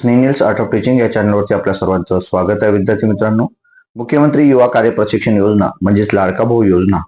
स्नेनिल्स art of teaching या चॅनलवरती आपल्या सर्वांचं स्वागत आहे विद्यार्थी मित्रांनो. मुख्यमंत्री युवा कार्य प्रशिक्षण योजना म्हणजेच लाडका भाऊ योजना.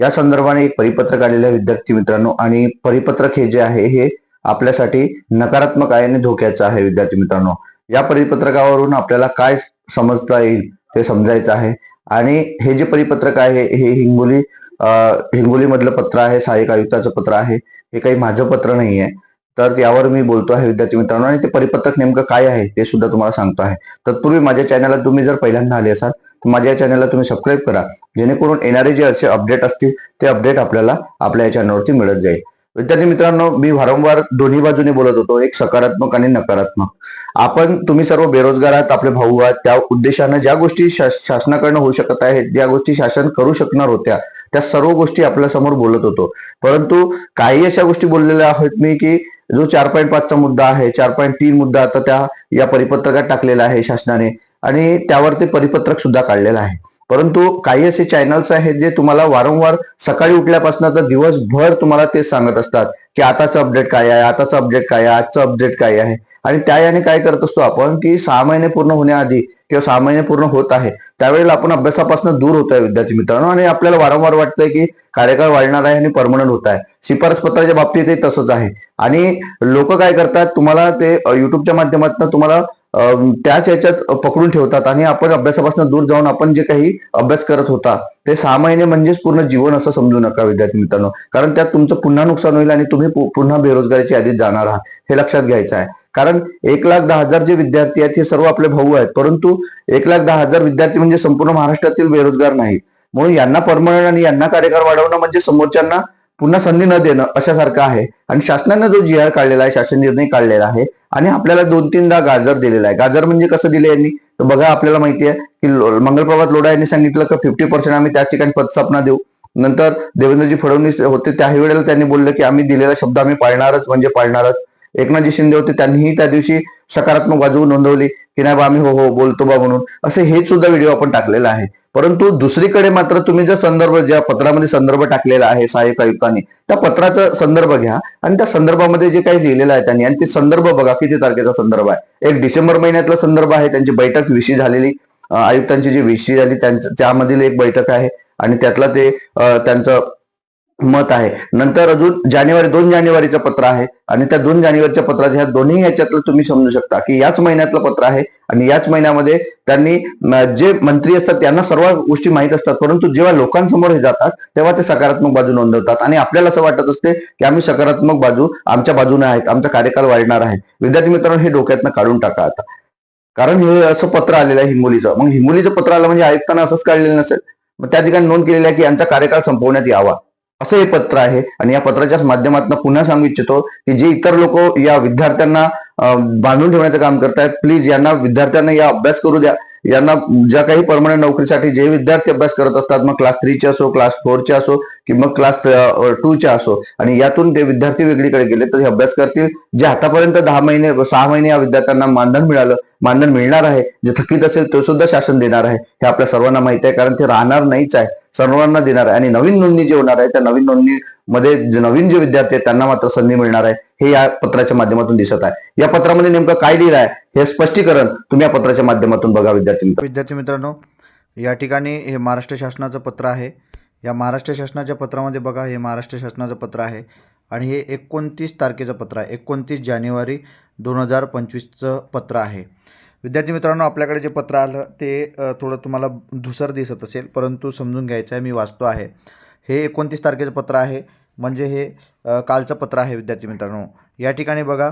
या संदर्भाने एक परिपत्रक आलेलं आहे विद्यार्थी मित्रांनो आणि परिपत्रक हे जे आहे हे आपल्यासाठी नकारात्मक आहे आणि धोक्याचं आहे विद्यार्थी मित्रांनो. या परिपत्रकावरून आपल्याला काय समजता येईल ते समजायचं आहे. आणि हे जे परिपत्रक आहे हे हिंगोली अं, हिंगोलीमधलं पत्र आहे सहाय्यक आयुक्ताचं पत्र आहे. हे काही माझं पत्र नाही आहे तर यावर मी बोलतो आहे विद्यार्थी मित्रांनो. आणि ते परिपत्रक नेमकं काय आहे ते सुद्धा तुम्हाला सांगतो आहे. तत्पूर्वी माझ्या चॅनलला तुम्ही जर पहिल्यांदा आले असाल तर माझ्या चॅनलला तुम्ही सबस्क्राईब करा. जेणेकरून येणारे जे असे अपडेट असतील ते अपडेट आपल्याला आपल्या या चॅनलवरती मिळत जाईल. विद्यार्थी मित्रांनो मी वारंवार दोन्ही बाजूने बोलत होतो. एक सकारात्मक आणि नकारात्मक. आपण तुम्ही सर्व बेरोजगार आहात आपले भाऊ आहात त्या उद्देशानं ज्या गोष्टी शासनाकडनं होऊ शकत आहेत ज्या गोष्टी शासन करू शकणार होत्या त्या सर्व गोष्टी आपल्यासमोर बोलत होतो. परंतु काही अशा गोष्टी बोललेल्या आहेत मी की जो चार पॉईंट पाचचा मुद्दा आहे चार पॉईंट तीन मुद्दा आता त्या या परिपत्रकात टाकलेला आहे शासनाने. आणि त्यावर ते परिपत्रक सुद्धा काढलेलं आहे. परंतु काही असे चॅनल्स आहेत जे तुम्हाला वारंवार सकाळी उठल्यापासून तर दिवसभर तुम्हाला ते सांगत असतात की आताचं अपडेट काय आहे आताचं अपडेट काय आहे आजचं अपडेट काय आहे. आणि त्या याने काय करत असतो आपण की सहा महिने पूर्ण होण्याआधी किंवा सहा महिने पूर्ण होत आहे त्यावेळेला आपण अभ्यासापासून दूर होत आहे विद्यार्थी मित्रांनो. आणि आपल्याला वारंवार वाटतंय की कार्यकाळ वाढणार आहे आणि परमनंट होत आहे. शिफारस पत्राच्या बाबतीतही तसंच आहे. आणि लोक काय करतात तुम्हाला ते युट्यूबच्या माध्यमातून तुम्हाला त्याच याच्यात पकडून ठेवतात आणि आपण अभ्यासापासून दूर जाऊन आपण जे काही अभ्यास करत होता ते सहा महिने म्हणजेच पूर्ण जीवन असं समजू नका विद्यार्थी मित्रांनो. कारण त्यात तुमचं पुन्हा नुकसान होईल आणि तुम्ही पुन्हा बेरोजगारीच्या यादीत जाणार आहात. हे लक्षात घ्यायचं आहे. कारण एक लाख दहा हजार जे विद्यार्थी आहेत हे सर्व आपले भाऊ आहेत. परंतु एक लाख दहा हजार विद्यार्थी म्हणजे संपूर्ण महाराष्ट्रातील बेरोजगार नाहीत म्हणून यांना परमनंट आणि यांना कार्यकाळ वाढवणं म्हणजे समोरच्यांना पुन्हा संधी न देणं अशासारखं आहे. आणि शासनानं जो जी आर काढलेला आहे शासन निर्णय काढलेला आहे आणि आपल्याला दोन तीनदा गाजर दिलेला आहे. गाजर म्हणजे कसं दिले यांनी? तर बघा आपल्याला माहिती आहे की मंगलप्रभात लोढा यांनी सांगितलं की फिफ्टी पर्सेंट आम्ही त्याच ठिकाणी पदस्थापना देऊ. नंतर देवेंद्रजी फडणवीस होते. त्याही वेळेला त्यांनी बोललं की आम्ही दिलेला शब्द आम्ही पाळणारच म्हणजे पाळणारच. एकनाथजी शिंदे होते. त्यांनीही त्या दिवशी सकारात्मक बाजू नोंदवली की नाही बा आम्ही हो हो बोलतो बा म्हणून. असे हे सुद्धा व्हिडिओ आपण टाकलेला आहे. परंतु दुसरीकडे मात्र तुम्ही जर संदर्भ ज्या पत्रामध्ये संदर्भ टाकलेला आहे सहाय्यक आयुक्तांनी त्या पत्राचा संदर्भ घ्या आणि त्या संदर्भामध्ये जे काही लिहिलेलं आहे त्यांनी आणि ते संदर्भ बघा किती तारखेचा संदर्भ आहे. एक डिसेंबर महिन्यातला संदर्भ आहे त्यांची बैठक विशी झालेली. आयुक्तांची जी विशी झाली त्यांच्या त्यामधील एक बैठक आहे. आणि त्यातला ते त्यांचं मत आहे. नंतर अजून जानेवारी दोन जानेवारीचं पत्र आहे आणि त्या दोन जानेवारीच्या पत्राच्या ह्या दोन्ही ह्याच्यातलं तुम्ही समजू शकता की याच महिन्यातलं पत्र आहे आणि याच महिन्यामध्ये त्यांनी जे मंत्री असतात त्यांना सर्व गोष्टी माहीत असतात परंतु जेव्हा लोकांसमोर हे जातात तेव्हा ते सकारात्मक बाजू नोंदवतात. आणि आपल्याला असं वाटत असते की आम्ही सकारात्मक बाजू आमच्या बाजूने आहेत आमचा कार्यकाळ वाढणार आहे. विद्यार्थी मित्रांनो हे डोक्यातनं काढून टाका आता. कारण हे असं पत्र आलेलं आहे हिंगोलीचं. मग हिंगोलीचं पत्र आलं म्हणजे ऐकताना असंच काढलेलं नसेल. मग त्या ठिकाणी नोंद केलेली आहे की यांचा कार्यकाळ संपवण्यात यावा. असं हे पत्र आहे. आणि या पत्राच्या माध्यमातून पुन्हा सांगू इच्छितो की जे इतर लोक या विद्यार्थ्यांना बांधून ठेवण्याचं काम करतायत प्लीज यांना विद्यार्थ्यांना या अभ्यास करू द्या. यांना ज्या काही परमनंट नोकरीसाठी जे विद्यार्थी अभ्यास करत असतात मग क्लास थ्रीचे असो क्लास फोरचे असो की मग क्लास टूचे असो. आणि यातून ते विद्यार्थी वेगळीकडे गेले तर हे अभ्यास करतील. जे आतापर्यंत दहा महिने सहा महिने या विद्यार्थ्यांना मानधन मिळालं मानधन मिळणार आहे जे थकीत असेल ते सुद्धा शासन देणार आहे. हे आपल्या सर्वांना माहिती आहे कारण ते राहणार नाहीच आहे. सर्वांना देणार आहे. आणि नवीन नोंदणी जे होणार आहे त्या नवीन नोंदणीमध्ये जे नवीन जे विद्यार्थी आहेत त्यांना मात्र संधी मिळणार आहे हे या पत्राच्या माध्यमातून दिसत आहे. या पत्रामध्ये नेमकं काय लिहिलं आहे हे स्पष्टीकरण तुम्ही या पत्राच्या माध्यमातून बघा विद्यार्थी विद्यार्थी मित्रांनो या ठिकाणी हे महाराष्ट्र शासनाचं पत्र आहे. या महाराष्ट्र शासनाच्या पत्रामध्ये बघा हे महाराष्ट्र शासनाचं पत्र आहे. आणि हे एकोणतीस तारखेचं पत्र आहे. एकोणतीस जानेवारी दोन हजार पंचवीसचं पत्र आहे. विद्यार्थी मित्रांनो आपल्याकडे जे पत्र आलं ते थोडं तुम्हाला धुसर दिसत असेल परंतु समजून घ्यायचं आहे मी वाचतो आहे. हे एकोणतीस तारखेचं पत्र आहे म्हणजे हे कालचं पत्र आहे विद्यार्थी मित्रांनो. या ठिकाणी बघा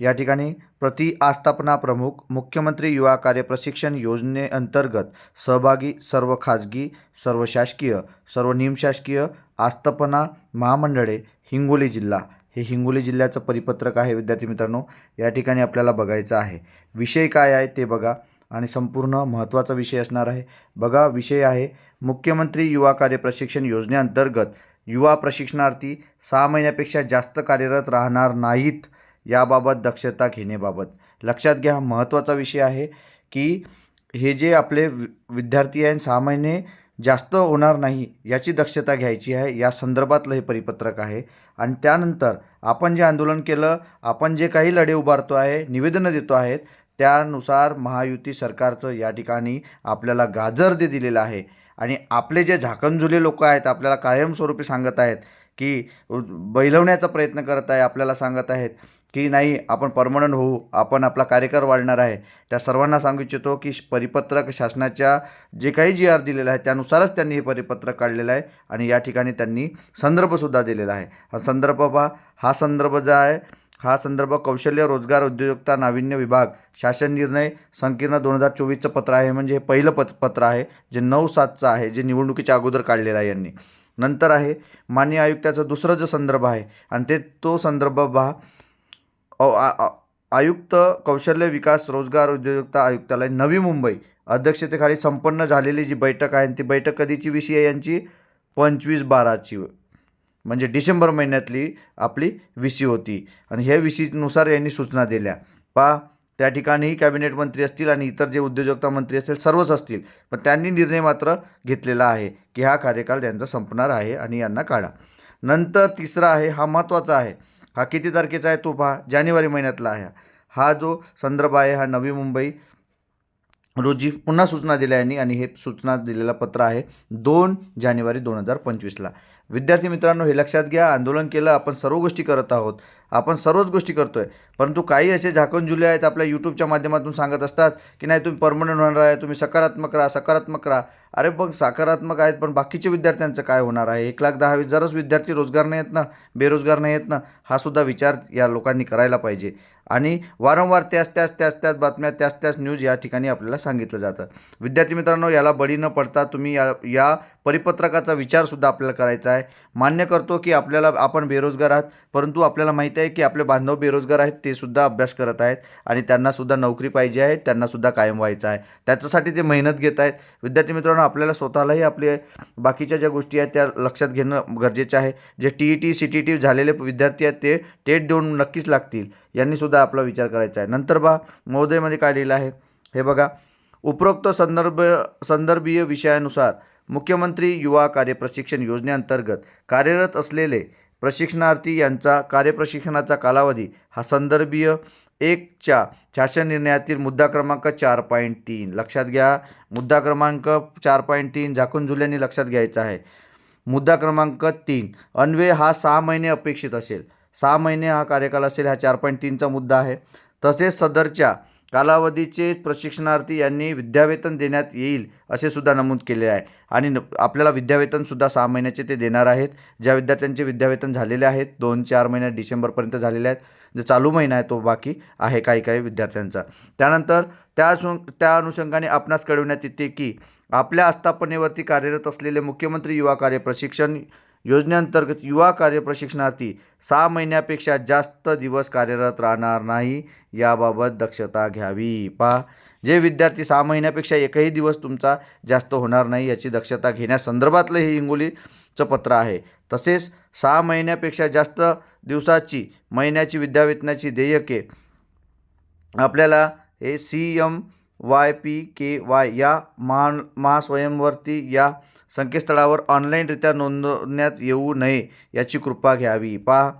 या ठिकाणी प्रति आस्थापना प्रमुख मुख्यमंत्री युवा कार्य प्रशिक्षण योजनेअंतर्गत सहभागी सर्व खाजगी सर्व शासकीय सर्व निमशासकीय आस्थापना महामंडळे हिंगोली जिल्हा. हे हिंगोली जिल्ह्याचं परिपत्रक आहे विद्यार्थी मित्रांनो. या ठिकाणी आपल्याला बघायचं आहे. विषय काय आहे ते बघा. आणि संपूर्ण महत्त्वाचा विषय असणार आहे. बघा विषय आहे मुख्यमंत्री युवा कार्य प्रशिक्षण योजनेअंतर्गत युवा प्रशिक्षणार्थी सहा महिन्यापेक्षा जास्त कार्यरत राहणार नाहीत याबाबत दक्षता घेण्याबाबत. लक्षात घ्या महत्त्वाचा विषय आहे की हे जे आपले वि विद्यार्थी आहे सहा महिने जास्त होणार नाही याची दक्षता घ्यायची आहे. या संदर्भातलं हे परिपत्रक आहे. आणि त्यानंतर आपण जे आंदोलन केलं आपण जे काही लढे उभारतो आहे निवेदनं देतो आहेत त्यानुसार महायुती सरकारचं या ठिकाणी आपल्याला गाजर दे दिलेलं आहे. आणि आपले जे झाकणझुले लोक आहेत आपल्याला कायमस्वरूपी सांगत आहेत की बैलवण्याचा प्रयत्न करत आहे आपल्याला सांगत आहेत. की नाही आपण परमनंट होऊ आपण आपला कार्यकाळ वाढणार आहे. त्या सर्वांना सांगू इच्छितो की परिपत्रक शासनाच्या जे काही जी आर दिलेलं आहे त्यानुसारच त्यांनी हे परिपत्रक काढलेलं आहे आणि या ठिकाणी त्यांनी संदर्भसुद्धा दिलेला आहे. हा संदर्भ पहा. हा संदर्भ जो आहे हा संदर्भ कौशल्य रोजगार उद्योजकता नाविन्य विभाग शासन निर्णय संकीर्ण दोन हजार चोवीसचं पत्र आहे. म्हणजे हे पहिलं पत पत्र आहे जे नऊ सातचं आहे जे निवडणुकीच्या अगोदर काढलेलं आहे यांनी. नंतर आहे मान्य आयुक्ताचं दुसरं जो संदर्भ आहे आणि ते तो संदर्भ पहा. औ आ- आयुक्त कौशल्य विकास रोजगार उद्योजकता आयुक्तालय नवी मुंबई अध्यक्षतेखाली संपन्न झालेली जी बैठक आहे ती बैठक कधीची विषय आहे यांची? पंचवीस बाराची. म्हणजे डिसेंबर महिन्यातली आपली विसी होती. आणि ह्या विसीनुसार यांनी सूचना दिल्या. पा त्या ठिकाणीही कॅबिनेट मंत्री असतील आणि इतर जे उद्योजकता मंत्री असतील सर्वच असतील. पण त्यांनी निर्णय मात्र घेतलेला आहे की हा कार्यकाल त्यांचा संपणार आहे आणि यांना काढा. नंतर तिसरा आहे हा महत्त्वाचा आहे. हा किती तारखेचा आहे? तो पहा. जानेवारी महिन्यातला आहे. हा जो संदर्भ आहे हा नवी मुंबई रोजी पुन्हा सूचना दिल्या यांनी आणि हे सूचना दिलेलं पत्र आहे दोन जानेवारी दोन हजार पंचवीसला. विद्यार्थी मित्रांनो हे लक्षात घ्या. आंदोलन केलं आपण सर्व गोष्टी करत आहोत. आपण सर्वच गोष्टी करतो आहे परंतु काही असे झाकणझुले आहेत आपल्या यूट्यूबच्या माध्यमातून सांगत असतात की नाही तुम्ही परमनंट होणार आहे तुम्ही सकारात्मक राहा सकारात्मक राहा. अरे पण सकारात्मक आहेत पण बाकीचे विद्यार्थ्यांचं काय होणार आहे? एक लाख दहा हजारच विद्यार्थी रोजगार नाही आहेत ना बेरोजगार नाही आहेत ना हा सुद्धा विचार या लोकांनी करायला पाहिजे. आणि वारंवार त्याच त्याच त्याच त्याच बातम्या त्याच त्याच न्यूज या ठिकाणी आपल्याला सांगितलं जातं. विद्यार्थी मित्रांनो याला बळी न पडता तुम्ही या या परिपत्रकाचा विचारसुद्धा आपल्याला करायचा आहे. मान्य करतो की आपल्याला आपण बेरोजगार आहात परंतु आपल्याला माहिती आहे की आपले बांधव बेरोजगार आहेत ते सुद्धा अभ्यास करत आहेत आणि त्यांनासुद्धा नोकरी पाहिजे आहे त्यांनासुद्धा कायम व्हायचं आहे. त्याच्यासाठी ते मेहनत घेत आहेत. विद्यार्थी मित्रांनो आपल्याला स्वतःलाही आपले बाकीच्या ज्या गोष्टी आहेत त्या लक्षात घेणं गरजेचं आहे. जे T E T C T T झालेले विद्यार्थी आहेत ते टेट देऊन नक्कीच लागतील. यांनीसुद्धा आपला विचार करायचा आहे. नंतर बा महोदयमध्ये काय लिहिलं आहे? हे बघा उपरोक्त संदर्भ संदर्भीय विषयानुसार मुख्यमंत्री युवा कार्य प्रशिक्षण योजनेअंतर्गत कार्यरत असलेले प्रशिक्षणार्थी यांचा कार्यप्रशिक्षणाचा कालावधी हा संदर्भीय एकच्या शासन निर्णयातील मुद्दा क्रमांक चार पॉईंट तीन. लक्षात घ्या मुद्दा क्रमांक चार पॉईंट तीन झाकून झुल्याने लक्षात घ्यायचा आहे. मुद्दा क्रमांक तीन अन्वय हा सहा महिने अपेक्षित असेल. सहा महिने हा कार्यकाल असेल हा चार पॉईंट तीनचा मुद्दा आहे. तसेच सदरच्या कालावधीचे प्रशिक्षणार्थी यांनी विद्यावेतन देण्यात येईल असे सुद्धा नमूद केले आहे. आणि न आपल्याला विद्यावेतनसुद्धा सहा महिन्याचे ते देणार आहेत. ज्या विद्यार्थ्यांचे विद्यावेतन झालेले आहेत दोन चार महिन्यात डिसेंबरपर्यंत झालेले आहेत. जे चालू महिना आहे तो बाकी आहे काही काही विद्यार्थ्यांचा. त्यानंतर त्या अनु त्या अनुषंगाने आपणास कळविण्यात येते की आपल्या आस्थापनेवरती कार्यरत असलेले मुख्यमंत्री युवा कार्य प्रशिक्षण योजनेअंतर्गत युवा कार्य प्रशिक्षणार्थी सहा महिन्यापेक्षा जास्त दिवस कार्यरत राहणार नाही याबाबत दक्षता घ्यावी. पहा जे विद्यार्थी सहा महिन्यापेक्षा एकही दिवस तुमचा जास्त होणार नाही याची दक्षता घेण्यासंदर्भातलं हे हिंगोलीचं पत्र आहे. तसेच सहा महिन्यापेक्षा जास्त दिवसाची महिन्याची विद्यावेतनाची देयके आपल्याला हे C M Y P K Y या महा महास्वयंवरती या संकेतस्थळावर ऑनलाईनरित्या नोंदवण्यात येऊ नये याची कृपा घ्यावी. पहा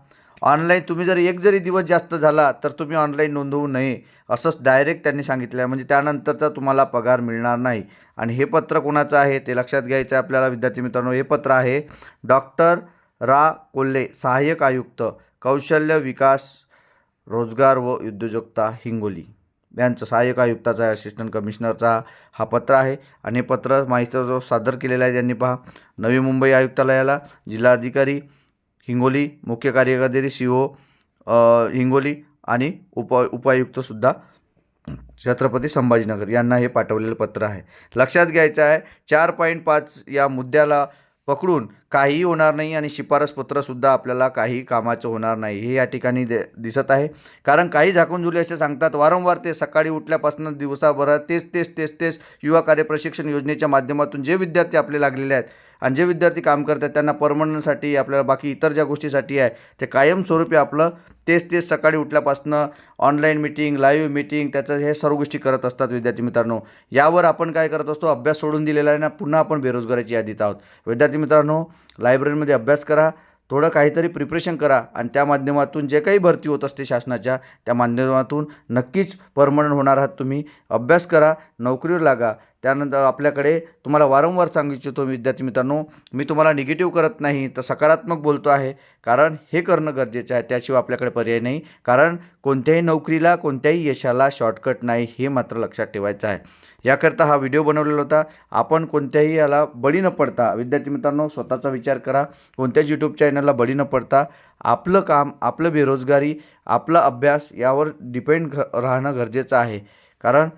ऑनलाईन तुम्ही जर एक जरी दिवस जास्त झाला तर तुम्ही ऑनलाईन नोंदवू नये असंच डायरेक्ट त्यांनी सांगितलं आहे म्हणजे त्यानंतरचा तुम्हाला पगार मिळणार नाही. आणि हे पत्र कोणाचं आहे ते लक्षात घ्यायचं आहे आपल्याला विद्यार्थी मित्रांनो. हे पत्र आहे डॉक्टर रा. कोल्हे सहाय्यक आयुक्त कौशल्य विकास रोजगार व उद्योजकता हिंगोली. यांचं सहाय्यक आयुक्ताचा असिस्टंट कमिशनरचा हा पत्र आहे. आणि हे पत्र माहिती जो सादर केलेला आहे त्यांनी पहा. नवी मुंबई आयुक्तालयाला जिल्हाधिकारी हिंगोली मुख्य कार्यकारी सी ओ हिंगोली आणि उप उपायुक्तसुद्धा छत्रपती संभाजीनगर यांना हे पाठवलेलं पत्र आहे. लक्षात घ्यायचं आहे चार पॉईंट पाच या मुद्द्याला पकडून काहीही होणार नाही आणि शिफारसपत्रसुद्धा आपल्याला काही कामाचं होणार नाही. हे या ठिकाणी दे दिसत आहे. कारण काही झाकून असे सांगतात वारंवार ते सकाळी उठल्यापासून दिवसाभरात तेच तेच तेच तेच युवा कार्य प्रशिक्षण योजनेच्या माध्यमातून जे विद्यार्थी आपले लागलेले आहेत आणि जे विद्यार्थी काम करतात त्यांना परमनंटसाठी आपल्याला बाकी इतर ज्या गोष्टीसाठी आहे ते कायमस्वरूपी आपलं तेच तेच सकाळी उठल्यापासनं ऑनलाईन मीटिंग लाईव्ह मीटिंग त्याचं हे सर्व गोष्टी करत असतात विद्यार्थी मित्रांनो. यावर आपण काय करत असतो? अभ्यास सोडून दिलेला आहे ना पुन्हा आपण बेरोजगाराची यादीत आहोत. विद्यार्थी मित्रांनो लायब्ररीमध्ये अभ्यास करा थोडं काहीतरी प्रिपरेशन करा आणि त्या माध्यमातून जे काही भरती होत असते शासनाच्या त्या माध्यमातून नक्कीच परमनंट होणार आहात तुम्ही. अभ्यास करा नोकरीवर लागा त्यानंतर आपल्याकडे तुम्हाला वारंवार सांगू इच्छितो विद्यार्थी मित्रांनो मी तुम्हाला निगेटिव्ह करत नाही तर सकारात्मक बोलतो आहे. कारण हे करणं गरजेचं आहे त्याशिवाय आपल्याकडे पर्याय नाही. कारण कोणत्याही नोकरीला कोणत्याही यशाला शॉर्टकट नाही हे मात्र लक्षात ठेवायचं आहे. याकरता हा व्हिडिओ बनवलेला होता. आपण कोणत्याही याला बळी न पडता विद्यार्थी मित्रांनो स्वतःचा विचार करा. कोणत्याच यूट्यूब चॅनलला बळी न पडता आपलं काम आपलं बेरोजगारी आपला अभ्यास यावर डिपेंड घ राहणं गरजेचं आहे. कारण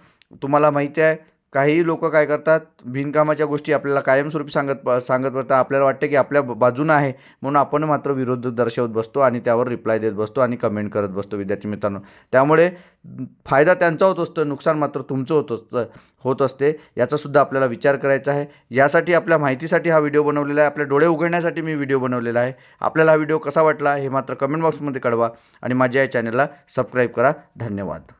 तुम्हाला माहिती आहे काही लोक काय करतात बिनकामाच्या गोष्टी आपल्याला कायमस्वरूपी सांगत प सांगत पडतात. आपल्याला वाटतं की आपल्या बाजूनं आहे. म्हणून आपण मात्र विरोध दर्शवत बसतो आणि त्यावर रिप्लाय देत बसतो आणि कमेंट करत बसतो विद्यार्थी मित्रांनो. त्यामुळे फायदा त्यांचा होत असतो नुकसान मात्र तुमचं होत असतं होत असते. याचासुद्धा आपल्याला विचार करायचा आहे. यासाठी आपल्या माहितीसाठी हा व्हिडिओ बनवलेला आहे. आपल्या डोळे उघडण्यासाठी मी व्हिडिओ बनवलेला आहे. आपल्याला हा व्हिडिओ कसा वाटला हे मात्र कमेंट बॉक्समध्ये कळवा आणि माझ्या या चॅनलला सबस्क्राईब करा. धन्यवाद.